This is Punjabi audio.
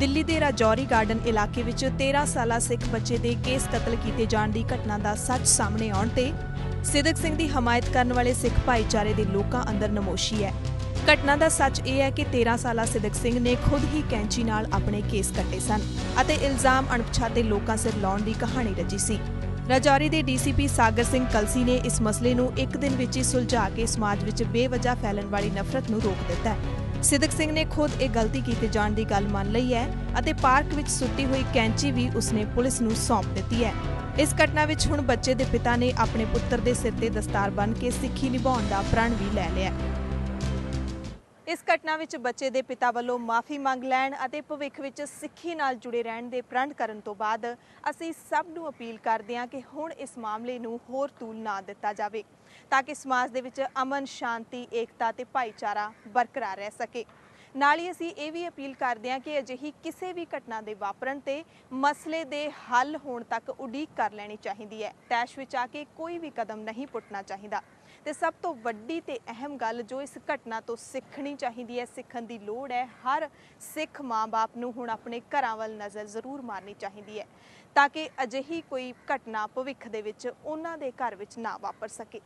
ਦਿੱਲੀ ਦੇ ਰਾਜੌਰੀ ਗਾਰਡਨ ਇਲਾਕੇ ਵਿੱਚ 13 ਸਾਲਾ ਸਿੱਖ ਬੱਚੇ ਦੇ ਕੇਸ ਕਤਲ ਕੀਤੇ ਜਾਣ ਦੀ ਘਟਨਾ ਦਾ ਸੱਚ ਸਾਹਮਣੇ ਆਉਣ ਤੇ ਸਿਦਕ ਸਿੰਘ ਦੀ ਹਮਾਇਤ ਕਰਨ ਵਾਲੇ ਸਿੱਖ ਭਾਈਚਾਰੇ ਦੇ ਲੋਕਾਂ ਅੰਦਰ ਨਮੋਸ਼ੀ ਹੈ। ਘਟਨਾ ਦਾ ਸੱਚ ਇਹ ਹੈ ਕਿ 13 ਸਾਲਾ ਸਿਦਕ ਸਿੰਘ ਨੇ ਖੁਦ ਹੀ ਕੈਂਚੀ ਨਾਲ ਆਪਣੇ ਕੇਸ ਕੱਟੇ ਸਨ ਅਤੇ ਇਲਜ਼ਾਮ ਅਣਪਛਾਤੇ ਲੋਕਾਂ ਸਿਰ ਲਾਉਣ ਦੀ ਕਹਾਣੀ ਰਚੀ ਸੀ। ਰਾਜੌਰੀ ਦੇ ਡੀਸੀਪੀ ਸਾਗਰ ਸਿੰਘ ਕਲਸੀ ਨੇ ਇਸ ਮਸਲੇ ਨੂੰ ਇੱਕ ਦਿਨ ਵਿੱਚ ਹੀ ਸੁਲਝਾ ਕੇ ਸਮਾਜ ਵਿੱਚ ਬੇਵਜ੍ਹਾ ਫੈਲਣ ਵਾਲੀ ਨਫ਼ਰਤ ਨੂੰ ਰੋਕ ਦਿੱਤਾ ਹੈ। ਸਿੱਦਕ ਸਿੰਘ ਨੇ ਖੁਦ ਇਹ ਗਲਤੀ ਕੀਤੇ ਜਾਣ ਦੀ ਗੱਲ ਮੰਨ ਲਈ ਹੈ ਅਤੇ ਪਾਰਕ ਵਿੱਚ ਸੁੱਟੀ ਹੋਈ ਕੈਂਚੀ ਵੀ ਉਸਨੇ ਪੁਲਿਸ ਨੂੰ ਸੌਂਪ ਦਿੱਤੀ ਹੈ। ਇਸ ਘਟਨਾ ਵਿੱਚ ਹੁਣ ਬੱਚੇ ਦੇ ਪਿਤਾ ਨੇ ਆਪਣੇ ਪੁੱਤਰ ਦੇ ਸਿਰ ਤੇ ਦਸਤਾਰ ਬੰਨ੍ਹ ਕੇ ਸਿੱਖੀ ਨਿਭਾਉਣ ਦਾ ਪ੍ਰਣ ਵੀ ਲੈ ਲਿਆ ਇਸ ਘਟਨਾ ਵਿੱਚ ਬੱਚੇ ਦੇ ਪਿਤਾ ਵੱਲੋਂ ਮਾਫੀ ਮੰਗ ਲੈਣ ਅਤੇ ਭਵਿੱਖ ਵਿੱਚ ਸਿੱਖੀ ਨਾਲ ਜੁੜੇ ਰਹਿਣ ਦੇ ਪ੍ਰਣ ਕਰਨ ਤੋਂ ਬਾਅਦ ਅਸੀਂ ਸਭ ਨੂੰ ਅਪੀਲ ਕਰਦੇ ਹਾਂ ਕਿ ਹੁਣ ਇਸ ਮਾਮਲੇ ਨੂੰ ਹੋਰ ਤੂਲ ਨਾ ਦਿੱਤਾ ਜਾਵੇ, ਤਾਂ ਕਿ ਸਮਾਜ ਦੇ ਵਿੱਚ ਅਮਨ, ਸ਼ਾਂਤੀ, ਏਕਤਾ ਤੇ ਭਾਈਚਾਰਾ ਬਰਕਰਾਰ ਰਹਿ ਸਕੇ। ਨਾਲ ਹੀ ਅਸੀਂ ਇਹ ਵੀ ਅਪੀਲ ਕਰਦੇ ਹਾਂ ਕਿ ਅਜਿਹੀ ਕਿਸੇ ਵੀ ਘਟਨਾ ਦੇ ਵਾਪਰਨ ਤੇ ਮਸਲੇ ਦੇ ਹੱਲ ਹੋਣ ਤੱਕ ਉਡੀਕ ਕਰ ਲੈਣੀ ਚਾਹੀਦੀ ਹੈ। ਤੈਸ਼ ਵਿੱਚ ਆ ਕੇ ਕੋਈ ਵੀ ਕਦਮ ਨਹੀਂ ਪੁੱਟਣਾ ਚਾਹੀਦਾ। ਤੇ ਸਭ ਤੋਂ ਵੱਡੀ ਤੇ ਅਹਿਮ ਗੱਲ ਜੋ ਇਸ ਘਟਨਾ ਤੋਂ ਸਿੱਖਣੀ ਚਾਹੀਦੀ ਹੈ, ਸਿੱਖਣ ਦੀ ਲੋੜ ਹੈ, ਹਰ ਸਿੱਖ ਮਾਂ-ਬਾਪ ਨੂੰ ਹੁਣ ਆਪਣੇ ਘਰਾਂ ਵੱਲ ਨਜ਼ਰ ਜ਼ਰੂਰ ਮਾਰਨੀ ਚਾਹੀਦੀ ਹੈ, ਤਾਂ ਕਿ ਅਜਿਹੀ ਕੋਈ ਘਟਨਾ ਭਵਿੱਖ ਦੇ ਵਿੱਚ ਉਹਨਾਂ ਦੇ ਘਰ ਵਿੱਚ ਨਾ ਵਾਪਰ ਸਕੇ।